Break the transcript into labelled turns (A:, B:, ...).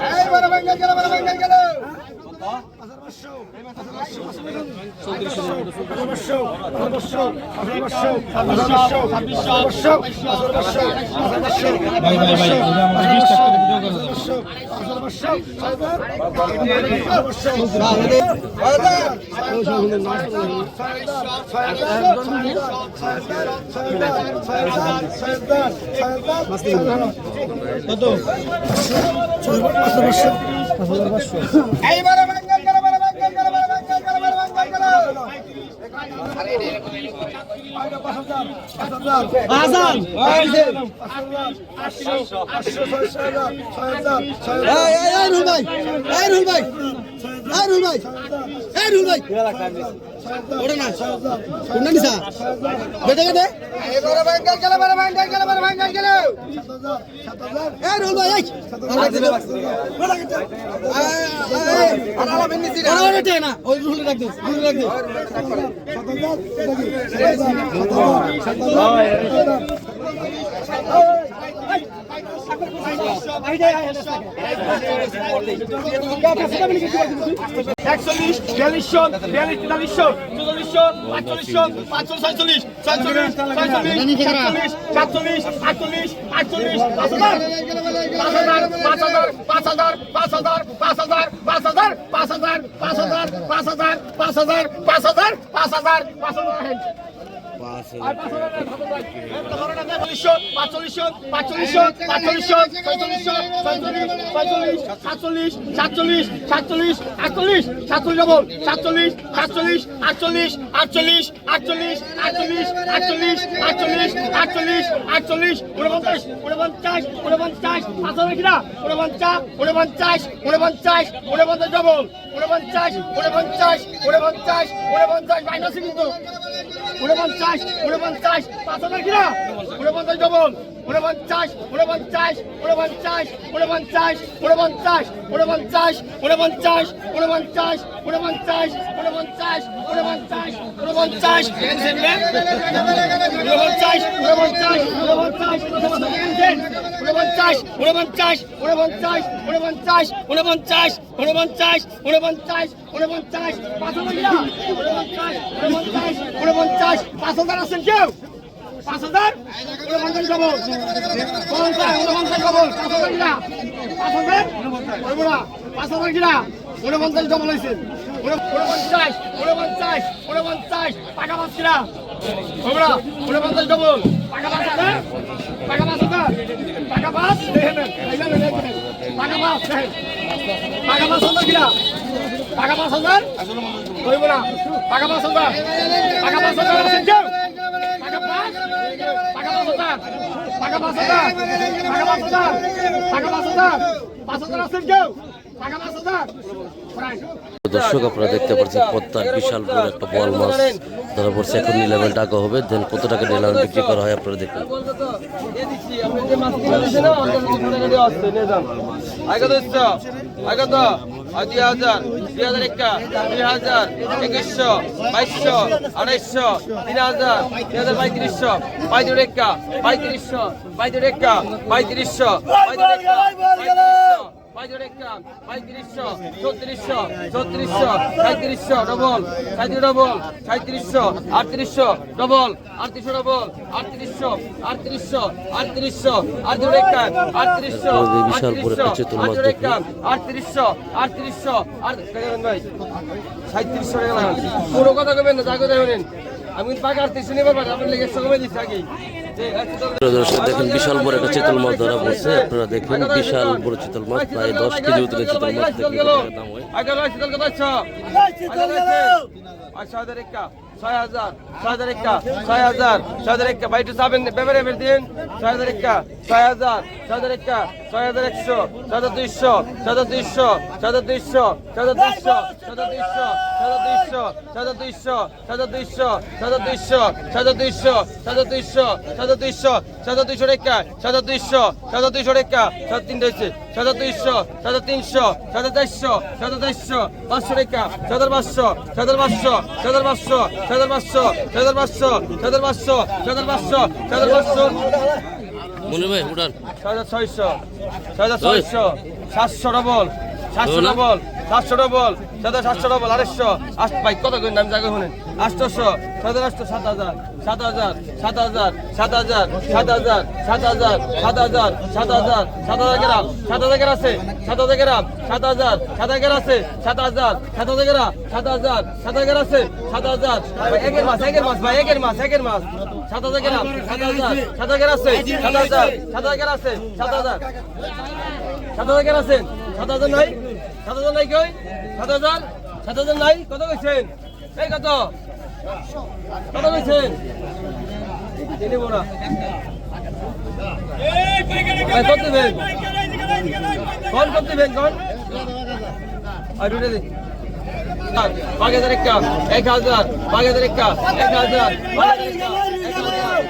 A: Hey, bana ben gel, gel, bana ben gel, gel. কত এইবার ভাই। ভাই। ভাই। ওটা না কোনটা নিসা বেটে বেটে আই আই আই
B: একচল্লিশ বিয়াল্লিশশো বিয়াল্লিশ তেতাল্লিশশো চুয়াল্লিশশো পাঁচচল্লিশশো পাঁচশো ছয়চল্লিশ ছয়চল্লিশ ছয়চল্লিশ সাতচল্লিশ আটচল্লিশ আটচল্লিশ পাঁচ হাজার পাঁচ হাজার পাঁচ হাজার পাঁচ হাজার পাঁচ হাজার পাঁচ হাজার পাঁচ হাজার পাঁচ হাজার পাঁচ হাজার পাঁচ হাজার পাঁচ হাজার পাঁচ হাজার পাঁচ হাজার পাঁচচল্লিশশো পাঁচচল্লিশশো সাতচল্লিশ সাতচল্লিশ সাতচল্লিশ আটচল্লিশ সাতচল্লিশ ডবল সাতচল্লিশ সাতচল্লিশ আটচল্লিশ আটচল্লিশ আটচল্লিশ আটচল্লিশ আটচল্লিশ আটচল্লিশ আটচল্লিশ আটচল্লিশ উনপঞ্চাশ উনপঞ্চাশ উনপঞ্চাশ হাজার কিনা উনপঞ্চাশ উনপঞ্চাশ উনপঞ্চাশ উনপঞ্চাশ ডবল উনপঞ্চাশ উনপঞ্চাশ উনপঞ্চাশ উনপঞ্চাশ মাইনাসে কিন্তু উনপঞ্চাশ উনপঞ্চাশ পাঁচ হাজার কিনা উনপঞ্চাশ ডবল উনপঞ্চাশ উনপঞ্চাশ উনপঞ্চাশ উনপঞ্চাশ উনপঞ্চাশ উনপঞ্চাশ উনপঞ্চাশ উনপঞ্চাশ উনপঞ্চাশ উনপঞ্চাশ উনপঞ্চাশ উনপঞ্চাশ উনপঞ্চাশ উনপঞ্চাশ উনপঞ্চাশ উনপঞ্চাশ উনপঞ্চাশ উনপঞ্চাশ উনপঞ্চাশ উনপঞ্চাশ উনপঞ্চাশ উনপঞ্চাশ উনপঞ্চাশ পাঁচ হাজার উনপঞ্চাশ উনপঞ্চাশ উনপঞ্চাশ পাঁচ হাজার আছেন কেউ পাঁচ হাজার উনপঞ্চাশ ডবল পঞ্চাশ উনপঞ্চাশ ডবল পাঁচ হাজার কিনা পাঁচ হাজার পাঁচ হাজার কিনা উনপঞ্চাশ ডবল হয়েছে উনপঞ্চাশ উনপঞ্চাশ উনপঞ্চাশ টাকা পাঁচ কিনা বলব না উনপঞ্চাশ ডবল টাকা পাঁচ হাজার টাকা পাঁচ হাজার টাকা পাঁচ দেখে নেন এইখানে দেখে নেন টাকা পাঁচ দেখেন টাকা পাঁচ হাজার কিনা টাকা পাঁচ হাজার বলব না টাকা পাঁচ হাজার টাকা পাঁচ হাজার আছেন কেউ টাকা পাঁচ টাকা পাঁচ হাজার টাকা পাঁচ হাজার টাকা পাঁচ হাজার টাকা পাঁচ হাজার পাঁচ হাজার আছেন কেউ
C: দর্শক আপনারা দেখতে পাচ্ছেন পদ্মার বিশাল বড় একটা বল মাছ ধরা পড়ছে এখন নিলামে টাকা হবে দেন কত টাকা নিলামে বিক্রি করা হয় আপনারা দেখুন
D: হাজার দুই হাজার হাজার একুশশো তিন হাজার হাজার পঁয়ত্রিশশো পঁয়ত্রিশশো পঁয়ত্রিশশো পঁয়ত্রিশশো পঁয়ত্রিশশো ছত্রিশশো ছত্রিশশো সাঁত্রিশশো ডবল সাঁত্রিশ ডবল সাঁত্রিশশো আটত্রিশশো ডবল আটত্রিশশো ডবল আটত্রিশশো আটত্রিশশো আটত্রিশশো
C: আমাদের বিশাল একটা
D: আটত্রিশশো আটত্রিশশো আট ভাই? সাঁত্রিশশো পুরো কথা কবেন না যা কথা বলেন
C: দর্শক দেখেন বিশাল বড় একটা চিতল মাছ ধরা পড়ছে আপনারা দেখবেন বিশাল বড় চিতল মাছ প্রায় দশ কেজি উতরে চিতল মাছ দাম হয়
D: আচ্ছা আচ্ছা ছয় হাজার দুইশো রেখা দুইশো দুইশো রেখা হয়েছে হাজার দুইশো হাজার তিনশো হাজার চারশো হাজার চারশো পাঁচশো টাকা হাজার পাঁচশো হাজার পাঁচশো হাজার পাঁচশো হাজার পাঁচশো হাজার পাঁচশো হাজার পাঁচশো হাজার পাঁচশো হাজার পাঁচশো
C: মনে ভাই উঠান।
D: ছয় ছয়শো ছয় ছয়শো সাতশো ডবল সাতশো ডবল সাতশো ডবল হাজার সাতশো ডবল আড়াইশো আট ভাই কত করে নাম জায়গা শুনেন আটশোশো হাজার আটশো সাত হাজার সাত হাজার সাত হাজার সাত হাজার সাত হাজার সাত হাজার সাত হাজার সাত হাজার সাত হাজার গ্রাম সাত হাজার গ্রাম আছে সাত হাজার গ্রাম সাত হাজার সাত হাজার আছে সাত হাজার সাত হাজার গ্রাম সাত হাজার সাত হাজার আছে সাত হাজার একের মাস একের মাস ভাই একের মাস একের মাস সাত হাজার গ্রাম সাত হাজার সাত হাজার আছে সাত হাজার সাত হাজার আছে সাত হাজার সাত হাজার আছেন সাত হাজার নাই সাত হাজার নাই কই? সাত হাজার সাত হাজার নাই? কত কইছেন? এই কত? কত কইছেন? মোরা ভাই, কত দিবেন? কোন কত দিবেন, কোন? আর একটা। এক হাজার একটা। এক হাজার।